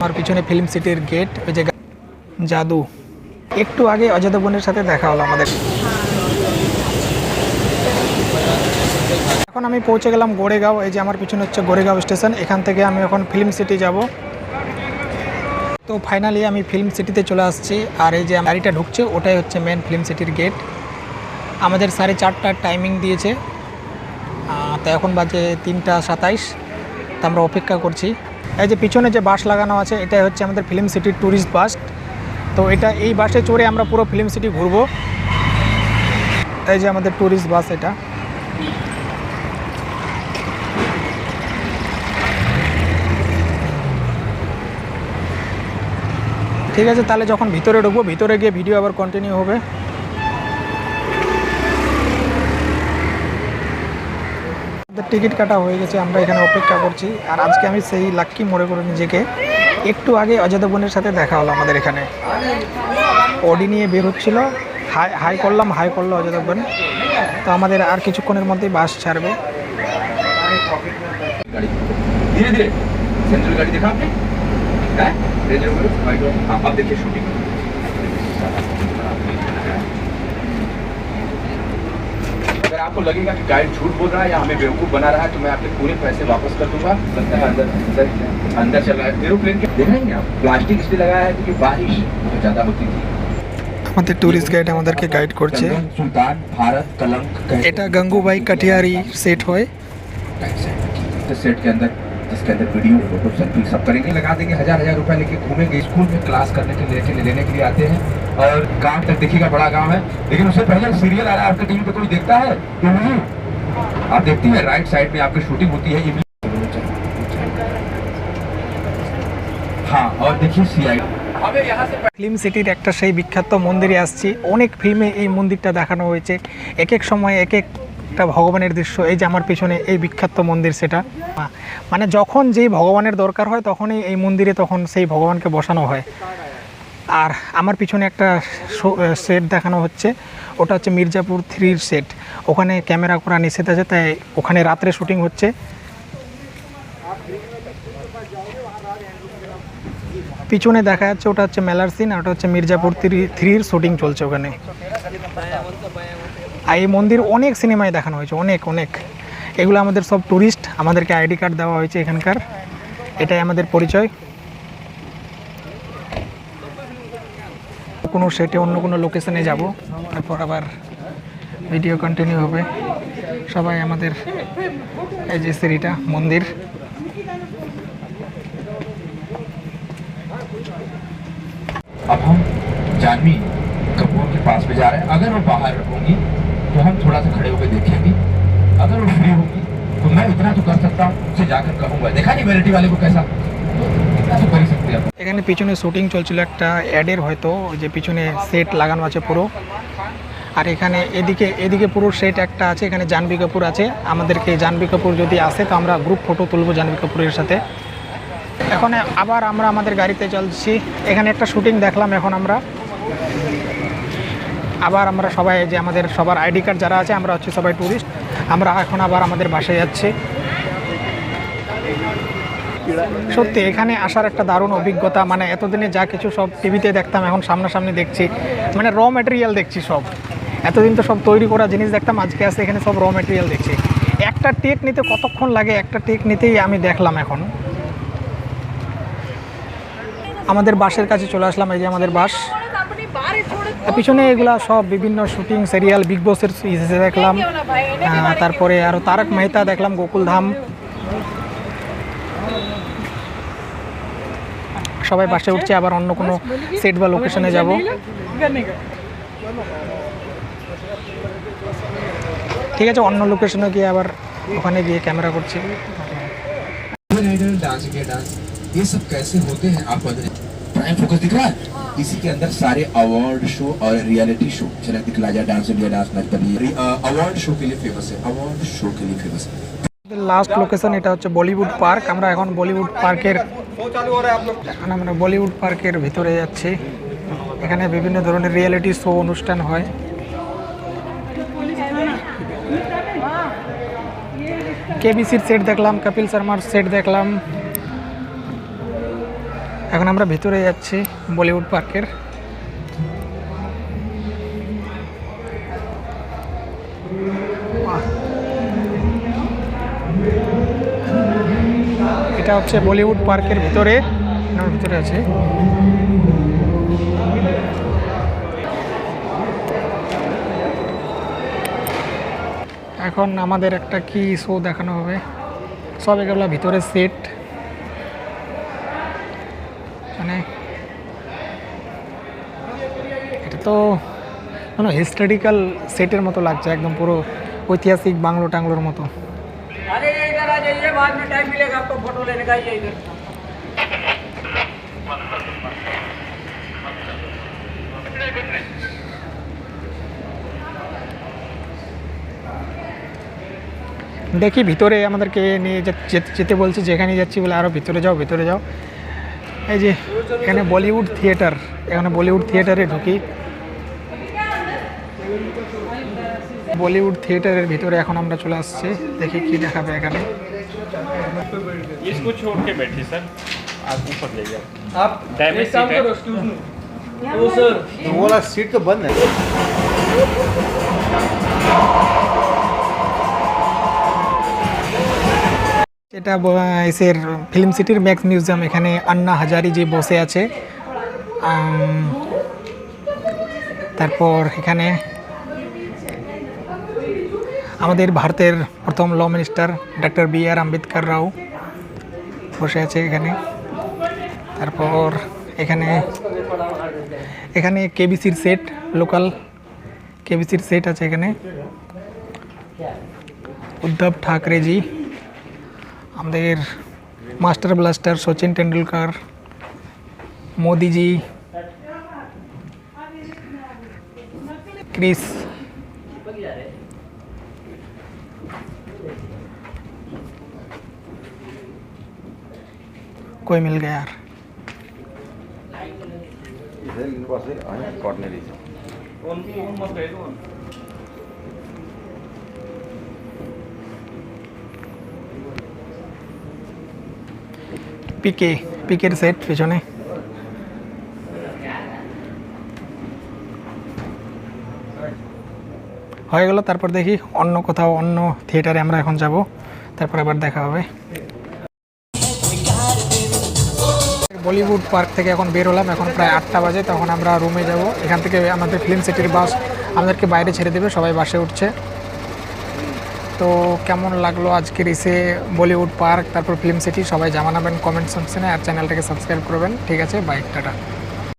আমার পিছনে ফিল্ম সিটির গেট, ওই যে জাদু। একটু আগে অজয় দেবগনের সাথে দেখা হলো আমাদের। এখন আমি পৌঁছে গেলাম গোড়েগাঁও, এই যে আমার পিছনে হচ্ছে গোড়েগাঁও স্টেশন। এখান থেকে আমি এখন ফিল্ম সিটি যাব। তো ফাইনালি আমি ফিল্ম সিটিতে চলে আসছি, আর এই যে গাড়িটা ঢুকছে, ওটাই হচ্ছে মেন ফিল্ম সিটির গেট আমাদের সাড়ে চারটার টাইমিং দিয়েছে। তো এখন বাজে তিনটা সাতাইশ। তা আমরা অপেক্ষা করছি। এই যে পিছনে যে বাস লাগানো আছে, এটাই হচ্ছে আমাদের ফিল্ম সিটির ট্যুরিস্ট বাস। তো এটা এই বাসে চড়ে আমরা পুরো ফিল্ম সিটি ঘুরবো। এই যে আমাদের ট্যুরিস্ট বাস এটা। ঠিক আছে, তাহলে যখন ভিতরে ঢুকবো, ভিতরে গিয়ে ভিডিও আবার কন্টিনিউ হবে। টিকিট কাটা হয়ে গেছে, আমরা এখানে অপেক্ষা করছি। আর আজকে আমি সেই লাক্কি মনে করে নিজেকে একটু আগে অজয় বোনের সাথে দেখা হলো আমাদের এখানে। অডি নিয়ে বের হচ্ছিল, হাই হাই করলাম, হাই করল অজয় বোন। তো আমাদের আর কিছুক্ষণের মধ্যেই বাস ছাড়বে। ধীরে ধীরে দেখা আপনি अगर आपको लगेगा कि गाइड झूठ बोल रहा है या हमें बेवकूफ बना रहा है तो मैं आपके पूरे पैसे वापस कर दूंगा लगता है अंदर अंदर अंदर चल रहा है एरोप्लेन के देख रहे हैं आप प्लास्टिक इसलिए लगाया है क्योंकि बारिश बहुत ज्यादा होती थी আমাদের ট্যুরিস্ট গাইড আমাদেরকে গাইড করছে चंदन, सुल्तान भारत कलंक कहते এটা গঙ্গুবাই কাঠিয়ারি সেট হয় बैक साइड तो सेट के अंदर जिसके अंदर वीडियो फोटो सेल्फी सब करेंगे लगा देंगे हजार हजार रुपए लेके घूमेंगे स्कूल में क्लास करने के लिए लेके लेने के लिए आते हैं और गांव तक देखिएगा बड़ा गांव है लेकिन उससे पहले सीरियल आ रहा है आपके टीवी पे कोई देखता है कि नहीं आप देखती है राइट साइड में आपकी शूटिंग होती है इवनिंग हाँ और देखिए सी आई हमें यहाँ से ফিল্ম সিটির একটা সেই বিখ্যাত মন্দিরে আসছি অনেক ফিল্মে এই মন্দিরটা দেখানো হয়েছে এক এক সময় এক একটা ভগবানের দৃশ্য, এই যে আমার পিছনে এই বিখ্যাত মন্দির সেটা। মানে যখন যেই ভগবানের দরকার হয়, তখনই এই মন্দিরে তখন সেই ভগবানকে বসানো হয়। আর আমার পিছনে একটা সেট দেখানো হচ্ছে। ওটা হচ্ছে মির্জাপুর থ্রির সেট ওখানে ক্যামেরা করা নিষেধ আছে, তাই ওখানে রাত্রে শুটিং হচ্ছে। পিছনে দেখা যাচ্ছে, ওটা হচ্ছে মেলার সিন আর ওটা হচ্ছে মির্জাপুর থ্রি, থ্রির শুটিং চলছে ওখানে। আর এই মন্দির অনেক সিনেমায় দেখানো হয়েছে অনেক অনেক এগুলো আমাদের সব ট্যুরিস্ট আমাদেরকে আইডি কার্ড দেওয়া হয়েছে এখানকার এটাই আমাদের পরিচয় কোনো সেটে অন্য কোনো লোকেশনে যাব তারপর আবার ভিডিও কন্টিনিউ হবে সবাই আমাদের এই যে সিঁড়িটা মন্দির अब हम जानवी कपूर के पास में जा रहे हैं अगर वो बाहर होंगी तो हम थोड़ा सा खड़े होकर देखेंगे अगर वो फ्री होगी तो मैं इतना तो कर सकता हूँ उसे जाकर कहूँगा देखा नहीं वेराइटी वाले को कैसा तो इतना तो कर ही सकते हैं आप এখানে পিছনে শুটিং চলছিল একটা অ্যাডের হয়তো ওই যে পিছনে সেট লাগানো আছে পুরো আর এখানে এদিকে এদিকে পুরো সেট একটা আছে এখানে জাহ্নবী কাপুর আছে আমাদেরকে জাহ্নবী কাপুর যদি আসে তো আমরা গ্রুপ ফটো তুলবো জাহ্নবী কাপুরের সাথে এখন আবার আমরা আমাদের গাড়িতে চলছি এখানে একটা শুটিং দেখলাম এখন আমরা আবার আমরা সবাই যে আমাদের সবার আইডি কার্ড যারা আছে, আমরা হচ্ছে সবাই ট্যুরিস্ট আমরা এখন আবার আমাদের বাসায় যাচ্ছি। সত্যি, এখানে আসার একটা দারুণ অভিজ্ঞতা। মানে এতদিনে যা কিছু সব টিভিতে দেখতাম, এখন সামনাসামনি দেখছি। মানে র ম্যাটেরিয়াল দেখছি সব। এতদিন তো সব তৈরি করা জিনিস দেখতাম, আজকে আসে এখানে সব র ম্যাটেরিয়াল দেখছি। একটা টেক নিতে কতক্ষণ লাগে? একটা টেক নিতেই আমি দেখলাম এখন। আমাদের বাসের কাছে চলে আসলাম, এই যে আমাদের বাস। পিছনে এগুলা সব বিভিন্ন শুটিং সিরিয়াল বিগ বসের হিসেবে দেখলাম। তারপরে আরও তারক মেহতা দেখলাম গোকুলধাম সবাই বাসে উঠছে, আবার অন্য কোনো সেট বা লোকেশনে যাব। ঠিক আছে, অন্য লোকেশনে গিয়ে আবার ওখানে গিয়ে ক্যামেরা করছি। ডান্স ডান্স ये सब कैसे होते हैं आप प्राइम फोकस दिख रहा है? हाँ। इसी के अंदर सारे अवार्ड शो और रियलिटी शो चला दिखला जाए dance India dance Nach award show के लिए फ़ेमस है अवार्ड शो के लिए फ़ेमस है। लास्ट लोकेशन ये बलिउड पार्क हमें बलिउड पार्कर मैं बलिउड पार्कर भेतरे जाने विभिन्न धरण रियलिटी शो अनुष्ठान है के सेट देखल कपिल शर्मार सेट देखल এখন আমরা ভিতরে যাচ্ছি বলিউড পার্কের। এটা হচ্ছে বলিউড পার্কের ভিতরে। আমরা ভিতরে আছে। এখন আমাদের একটা কি শো দেখানো হবে? সব এগুলো ভিতরে সেট মানে এত মানে হিস্টোরিক্যাল সেটের মতো লাগছে একদম পুরো ঐতিহাসিক বাংলো টাংলোর মতো। দেখি ভিতরে আমাদেরকে নিয়ে যেতে বলছি যেখানে যাচ্ছি বলে আরও ভিতরে যাও ভিতরে যাও। এই যে এখানে বলিউড থিয়েটার এখানে বলিউড থিয়েটারে ঢুকি। বলিউড থিয়েটারের ভিতরে এখন আমরা চলে আসছি দেখি কি দেখাবে এখানে इसको छोड़ के बैठिए सर आप ऊपर जाइए आप Damage एक काम seat है। करो एक्सक्यूज मी तो सर तो वो वाला सीट तो बंद है এটা ব- এসের ফিল্ম সিটির ম্যাক্স মিউজিয়াম এখানে আন্না হাজারি যে বসে আছে আম, তারপর এখানে আমাদের ভারতের প্রথম law minister doctor B R Ambedkar Rao বসে আছে এখানে। তারপর এখানে এখানে কেবিসির সেট লোকাল কেবিসির সেট আছে এখানে। উদ্ধব ঠাকরেজি আমাদের মাস্টার ব্লাস্টার সচিন টেন্ডুলকার মোদিজি ক্রিস कोई मिल गया यार इधर इनके पास कॉर्नर ही পিকে পিকের সেট পেছনে হয়ে গেল তারপর দেখি অন্য কোথাও অন্য থিয়েটারে আমরা এখন যাব তারপর আবার দেখা হবে বলিউড পার্ক থেকে এখন বের হলাম, এখন প্রায় আটটা বাজে, তখন আমরা রুমে যাব। এখান থেকে আমাদের ফিল্ম সিটির বাস আমাদেরকে বাইরে ছেড়ে দেবে, সবাই বাসে উঠছে। তো কেমন লাগল আজকের এসে বলিউড পার্ক, তারপর ফিল্ম সিটি সবাই জানাবেন কমেন্ট সেকশনে আর চ্যানেলটাকে সাবস্ক্রাইব করবেন। ঠিক আছে বাইক টাটা।